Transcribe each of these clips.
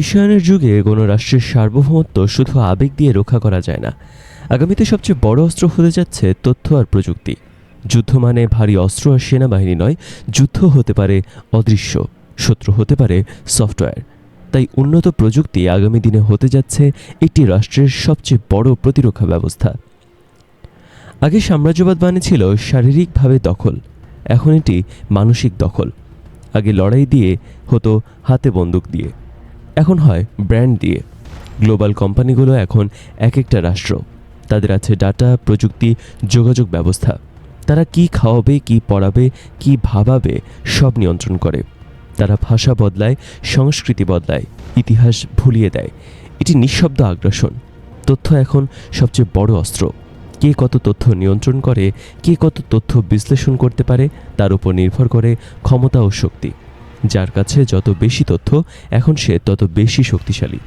বিশ্বায়নের যুগে কোনো রাষ্ট্রের সার্বভৌমত্ব শুধু আবেগ দিয়ে রক্ষা করা যায় না। আগামীতে সবচেয়ে বড় অস্ত্র হতে যাচ্ছে তথ্য আর প্রযুক্তি। যুদ্ধ মানে ভারী অস্ত্র আর সেনাবাহিনী নয়, যুদ্ধ হতে পারে অদৃশ্য, শত্রু হতে পারে সফটওয়্যার। তাই উন্নত প্রযুক্তি আগামী দিনে হতে যাচ্ছে একটি রাষ্ট্রের সবচেয়ে বড় প্রতিরক্ষা ব্যবস্থা। আগে সাম্রাজ্যবাদ মানে ছিল শারীরিকভাবে দখল, এখন এটি মানসিক দখল। আগে লড়াই দিয়ে হতো হাতে বন্দুক দিয়ে। এখন হয় ব্র্যান্ড দিয়ে। গ্লোবাল কোম্পানিগুলো এখন এক একটা রাষ্ট্র। তাদের আছে ডাটা, প্রযুক্তি, যোগাযোগ ব্যবস্থা। তারা কি খাওয়াবে, কি পড়াবে, কি ভাবাবে, সব নিয়ন্ত্রণ করে। তারা ভাষা বদলায়, সংস্কৃতি বদলায়, ইতিহাস ভুলিয়ে দেয়। এটি নিঃশব্দ আগ্রাসন। তথ্য এখন সবচেয়ে বড় অস্ত্র। কে কত তথ্য নিয়ন্ত্রণ করে, কে কত তথ্য বিশ্লেষণ করতে পারে, তার উপর নির্ভর করে ক্ষমতা ও শক্তি। যার কাছে যত বেশি তথ্য, এখন সে তত বেশি শক্তিশালী।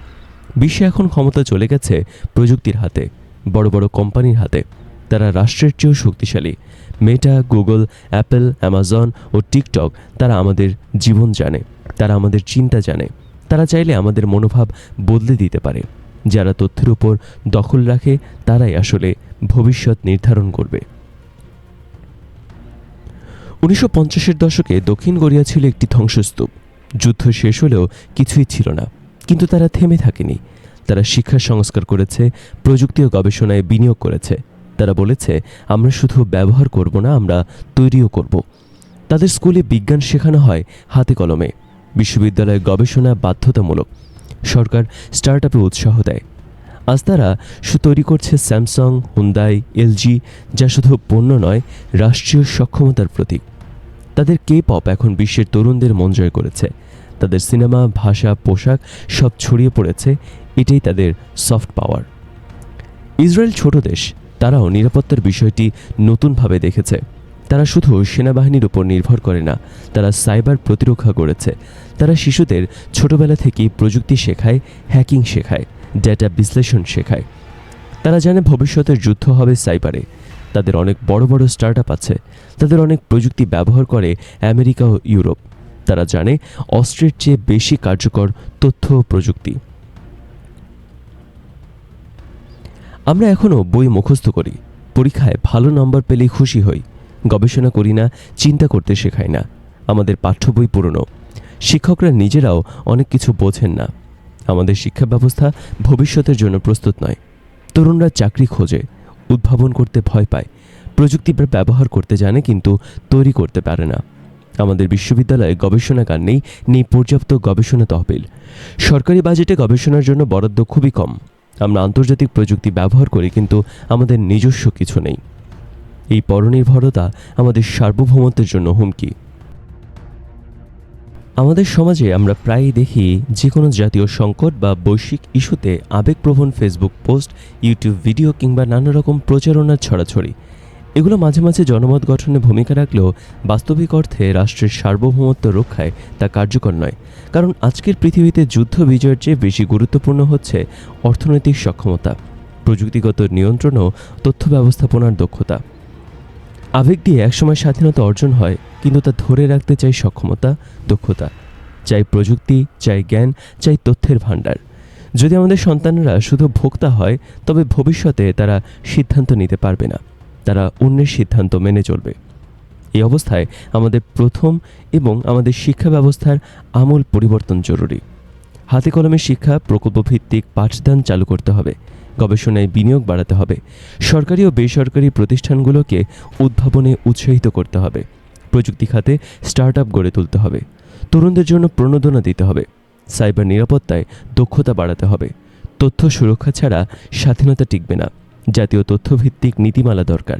বিশ্বে এখন ক্ষমতা চলে গেছে প্রযুক্তির হাতে, বড় বড় কোম্পানির হাতে। তারা রাষ্ট্রের চেয়েও শক্তিশালী। মেটা গুগল অ্যাপেল অ্যামাজন ও টিকটক তারা আমাদের জীবন জানে, তারা আমাদের চিন্তা জানে। তারা চাইলে আমাদের মনোভাব বদলে দিতে পারে। যারা তথ্যের উপর দখল রাখে, তারাই আসলে ভবিষ্যৎ নির্ধারণ করবে। উনিশশো পঞ্চাশের দশকে দক্ষিণ কোরিয়া ছিল একটি ধ্বংসস্তূপ। যুদ্ধ শেষ হলেও কিছুই ছিল না। কিন্তু তারা থেমে থাকেনি। তারা শিক্ষা সংস্কার করেছে, প্রযুক্তি ও গবেষণায় বিনিয়োগ করেছে। তারা বলেছে, আমরা শুধু ব্যবহার করব না, আমরা তৈরিও করব। তাদের স্কুলে বিজ্ঞান শেখানো হয় হাতে কলমে। বিশ্ববিদ্যালয়ে গবেষণা বাধ্যতামূলক। সরকার স্টার্ট আপে উৎসাহ দেয়। আজ তারা তৈরি করছে স্যামসাং, হুন্দাই, এলজি, যা শুধু পণ্য নয়, রাষ্ট্রীয় সক্ষমতার প্রতীক। তাদের কে পপ এখন বিশ্বের তরুণদের মন জয় করেছে। তাদের সিনেমা, ভাষা, পোশাক সব ছড়িয়ে পড়েছে, এটাই তাদের সফট পাওয়ার ইসরায়েল ছোট দেশ, তারাও নিরাপত্তার বিষয়টি নতুনভাবে দেখেছে। তারা শুধু সেনাবাহিনীর উপর নির্ভর করে না, তারা সাইবার প্রতিরক্ষা করেছে তারা শিশুদের ছোটবেলা থেকেই প্রযুক্তি শেখায় হ্যাকিং শেখায় ডেটা বিশ্লেষণ শেখায়। তারা জানে ভবিষ্যতের যুদ্ধ হবে সাইবারে। তাদের অনেক বড় বড় স্টার্ট আছে, তাদের অনেক প্রযুক্তি ব্যবহার করে আমেরিকা ও ইউরোপ। তারা জানে অস্ত্রের চেয়ে বেশি কার্যকর তথ্য ও প্রযুক্তি। আমরা এখনও বই মুখস্থ করি, পরীক্ষায় ভালো নম্বর পেলেই খুশি হই, গবেষণা করি না, চিন্তা করতে শেখাই না। আমাদের পাঠ্য বই পুরনো, শিক্ষকরা নিজেরাও অনেক কিছু বোঝেন না। আমাদের শিক্ষা ব্যবস্থা ভবিষ্যতের জন্য প্রস্তুত নয়, তরুণরা চাকরি খোঁজে উদ্ভাবন করতে ভয় পায়। প্রযুক্তি ব্যবহার করতে জানে কিন্তু তৈরি করতে পারে না। আমাদের বিশ্ববিদ্যালয়ে গবেষণাগার নেই নেই পর্যাপ্ত গবেষণা তহবিল। সরকারি বাজেটে গবেষণার জন্য বরাদ্দ খুবই কম। আমরা আন্তর্জাতিক প্রযুক্তি ব্যবহার করি কিন্তু আমাদের নিজস্ব কিছু নেই। এই পরনির্ভরতা আমাদের সার্বভৌমত্বের জন্য হুমকি। আমাদের সমাজে আমরা প্রায়ই দেখি যে কোনো জাতীয় সংকট বা বৈশ্বিক ইস্যুতে আবেগপ্রবণ ফেসবুক পোস্ট ইউটিউব ভিডিও কিংবা নানা রকম প্রচারণার ছড়াছড়ি। এগুলো মাঝে মাঝে জনমত গঠনে ভূমিকা রাখলেও বাস্তবিক অর্থে রাষ্ট্রের সার্বভৌমত্ব রক্ষায় তা কার্যকর নয়। কারণ আজকের পৃথিবীতে যুদ্ধ বিজয়ের চেয়ে বেশি গুরুত্বপূর্ণ হচ্ছে অর্থনৈতিক সক্ষমতা, প্রযুক্তিগত নিয়ন্ত্রণ ও তথ্য ব্যবস্থাপনার দক্ষতা। আবেগ দিয়ে একসময় স্বাধীনতা অর্জন হয়, কিন্তু তা ধরে রাখতে চাই সক্ষমতা, দক্ষতা। চাই প্রযুক্তি, চাই জ্ঞান, চাই তথ্যের ভাণ্ডার। যদি আমাদের সন্তানরা শুধু ভোক্তা হয়, তবে ভবিষ্যতে তারা সিদ্ধান্ত নিতে পারবে না। তারা অন্যের সিদ্ধান্ত মেনে চলবে। এই অবস্থায় আমাদের প্রথম এবং আমাদের শিক্ষা ব্যবস্থার আমূল পরিবর্তন জরুরি। হাতে কলমে শিক্ষা, প্রকল্পভিত্তিক পাঠদান চালু করতে হবে। গবেষণায় বিনিয়োগ বাড়াতে হবে। সরকারি ও বেসরকারি প্রতিষ্ঠানগুলোকে উদ্ভাবনে উৎসাহিত করতে হবে। প্রযুক্তি খাতে স্টার্ট আপ গড়ে তুলতে হবে। তরুণদের জন্য প্রণোদনা দিতে হবে। সাইবার নিরাপত্তায় দক্ষতা বাড়াতে হবে। তথ্য সুরক্ষা ছাড়া স্বাধীনতা টিকবে না। জাতীয় তথ্যভিত্তিক নীতিমালা দরকার।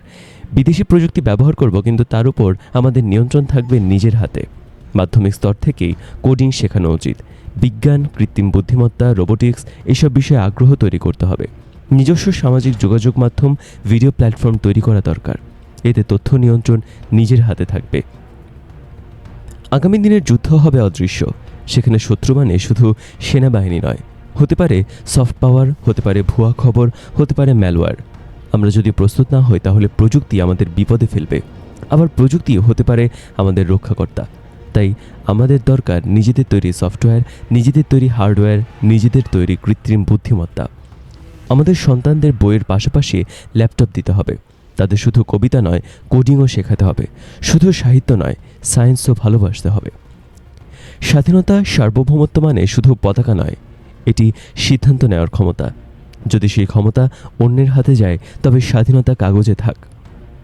বিদেশি প্রযুক্তি ব্যবহার করব, কিন্তু তার উপর আমাদের নিয়ন্ত্রণ থাকবে নিজের হাতে। মাধ্যমিক স্তর থেকেই কোডিং শেখানো উচিত। বিজ্ঞান, কৃত্রিম বুদ্ধিমত্তা, রোবোটিক্স এসব বিষয়ে আগ্রহ তৈরি করতে হবে। নিজস্ব সামাজিক যোগাযোগ মাধ্যম, ভিডিও প্ল্যাটফর্ম তৈরি করা দরকার। এতে তথ্য নিয়ন্ত্রণ নিজের হাতে থাকবে। আগামী দিনের যুদ্ধ হবে অদৃশ্য। সেখানে শত্রু মানে শুধু সেনাবাহিনী নয়। হতে পারে সফট পাওয়ার হতে পারে ভুয়া খবর, হতে পারে ম্যালওয়্যার আমরা যদি প্রস্তুত না হই, তাহলে প্রযুক্তি আমাদের বিপদে ফেলবে। আবার প্রযুক্তি হতে পারে আমাদের রক্ষাকর্তা। তাই আমাদের দরকার নিজেদের তৈরি সফটওয়্যার নিজেদের তৈরি হার্ডওয়্যার নিজেদের তৈরি কৃত্রিম বুদ্ধিমত্তা। আমাদের সন্তানদের বইয়ের পাশাপাশি ল্যাপটপ দিতে হবে। তাদের শুধু কবিতা নয়, কোডিংও শেখাতে হবে। শুধু সাহিত্য নয়, সায়েন্সও ভালোবাসতে হবে। স্বাধীনতা সার্বভৌমত্ব মানে শুধু পতাকা নয়, এটি সিদ্ধান্ত নেওয়ার ক্ষমতা। যদি সেই ক্ষমতা অন্যের হাতে যায়, তবে স্বাধীনতা কাগজে থাক।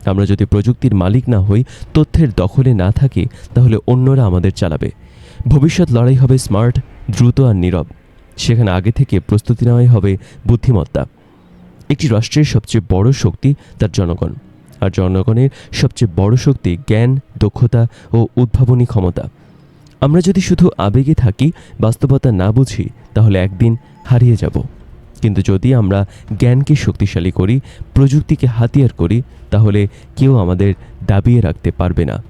আমরা যদি প্রযুক্তির মালিক না হই, তথ্যের দখলে না থাকি, তাহলে অন্যরা আমাদের চালাবে। ভবিষ্যৎ লড়াই হবে স্মার্ট, দ্রুত আর নীরব। সেখানে আগে থেকে প্রস্তুতি নেওয়াই হবে বুদ্ধিমত্তা। একটি রাষ্ট্রের সবচেয়ে বড় শক্তি তার জনগণ। আর জনগণের সবচেয়ে বড় শক্তি জ্ঞান, দক্ষতা ও উদ্ভাবনী ক্ষমতা। আমরা যদি শুধু আবেগে থাকি, বাস্তবতা না বুঝি, তাহলে একদিন হারিয়ে যাব। কিন্তু যদি আমরা জ্ঞানকে শক্তিশালী করি, প্রযুক্তিকে হাতিয়ার করি, তাহলে কেউ আমাদের দাবিয়ে রাখতে পারবে না।